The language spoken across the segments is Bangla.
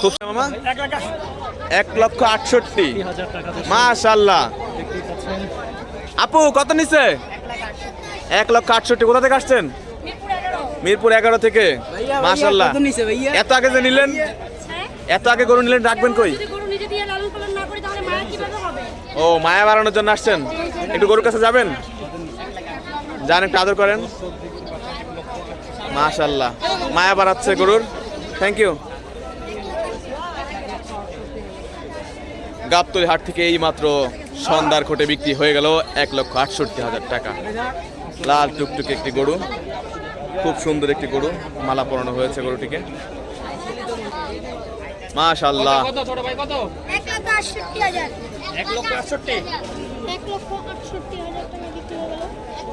খুব মামা এক লক্ষ আটষট্টি। মাশাল্লাহ আপু কত নিচ্ছে? এক লক্ষ আটষট্টি। কোথা থেকে আসছেন? মিরপুর এগারো থেকে। মাশাল্লাহ এত আগে যে নিলেন? এত আগে গরু নিলেন রাখবেন কই? যদি গরু নিজে দিয়ে লালন পালন না করি তাহলে মায়া কীভাবে হবে? ও মায়া বাড়ানোর জন্য আসছেন? একটু গরুর কাছে যাবেন? যান একটু আদর করেন। মাশাল্লাহ মায়া বাড়াচ্ছে গরুর। থ্যাংক ইউ গাবতলি হাট থেকে এই মাত্র সন্ধ্যার খোটে বিক্রি হয়ে গেল এক লক্ষ আটষট্টি হাজার টাকা। লাল টুকটুকে একটি গরু খুব সুন্দর একটি গরু মালা পরানো হয়েছে গরুটিকে। মাশাল্লাহ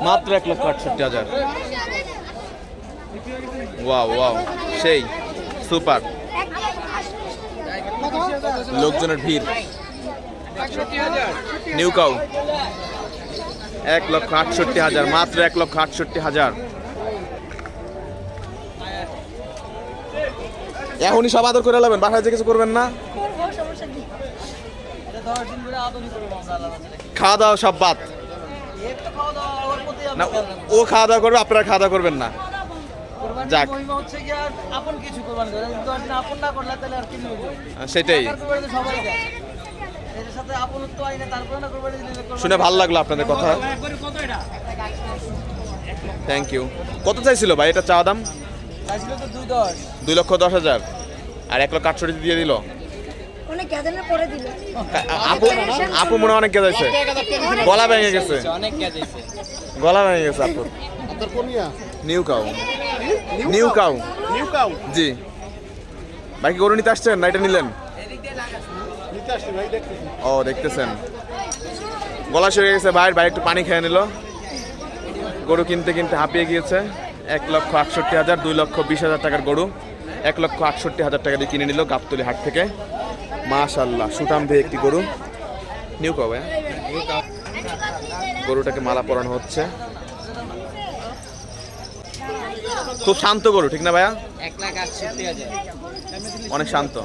মাত্র এক লক্ষ আটষট্টি হাজার। ওয়াও ওয়াও সেই সুপার। লোকজনের ভিড়। নিউ কাউ এক লক্ষ আটষট্টি হাজার মাত্র এক লক্ষ আটষট্টি হাজার। এখনই সব আদর করে নেবেন বাসায় যে কিছু করবেন না। খাওয়া দাওয়া সব বাদ। না ও- ও খাওয়া দাওয়া করবে আপনারা খাওয়া দাওয়া করবেন না। যাক। মহিমা হচ্ছে কি আর আপন কিছু কোরবানি করে। যদি দশ দিন আপন না করলে তাহলে আর কি হইবে সেটাই। শুনে ভালো লাগল আপনাদের কথা। থ্যাংক ইউ কত চাইছিল ভাই? এটা চা দাম? দুই লক্ষ দশ হাজার। আর এক লক্ষ আটষট্টি দিয়ে দিল? আপু আপু মনে অনেক গেছে গলা ভেঙে গেছে। গলা ভেঙে গেছে আপুর new cow new cow new cow জি। ভাই কি গরু নিতে আসছেন না এটা নিলেন? ও দেখতেছেন। গলা সরে গেছে ভাই ভাই একটু পানি খেয়ে নিল। গরু কিনতে কিনতে হাঁপিয়ে গিয়েছে। এক লক্ষ আটষট্টি হাজার দুই লক্ষ বিশ হাজার টাকার গরু। এক লক্ষ আটষট্টি হাজার টাকা দিয়ে কিনে নিল গাবতলি হাট থেকে। মাশাল্লাহ সুটাম দিয়ে একটি গরু। নিউ কবে? গরুটাকে মালা পরানো হচ্ছে। খুব শান্ত গরু ঠিক না ভাইয়া? অনেক শান্ত।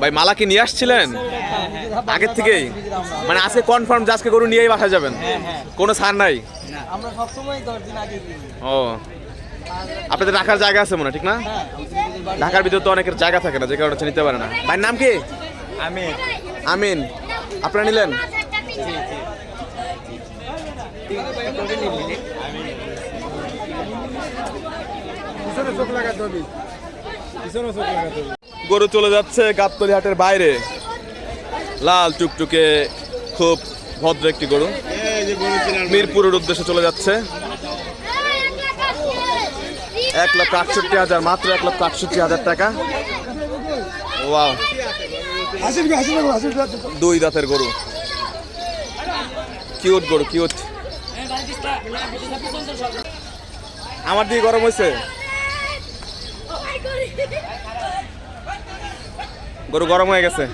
ভাই মালা কি নিয়ে আসছিলেন? আগের থেকেই? মানে আজকে কনফার্ম যে আজকে গরু নিয়েই বাসা যাবেন? কোনো ছাড় নাই? ও। আপনাদের রাখার জায়গা আছে মনে হয়, ঠিক না? ঢাকার ভিতরে তো অনেকের জায়গা থাকে না যে কারণে নিতে পারে না। ভাইয়ের নাম কি? আমি আমিন। আপনারা নিলেন? পিছনে চোখ লাগাতে হবে পিছনে চোখ লাগাতে হবে গরু চলে যাচ্ছে গাবতলি হাটের বাইরে। লাল টুকটুকে খুব ভদ্র একটি গরু। মিরপুরের উদ্দেশ্যে চলে যাচ্ছে। এক লক্ষ আটষট্টি হাজার মাত্র এক লক্ষ আটষট্টি হাজার টাকা। ওয়াও। দুই দাঁতের গরু। কিউট গরু কিউট। আমার দিকে গরম হয়েছে। গরু গরম হয়ে গেছে।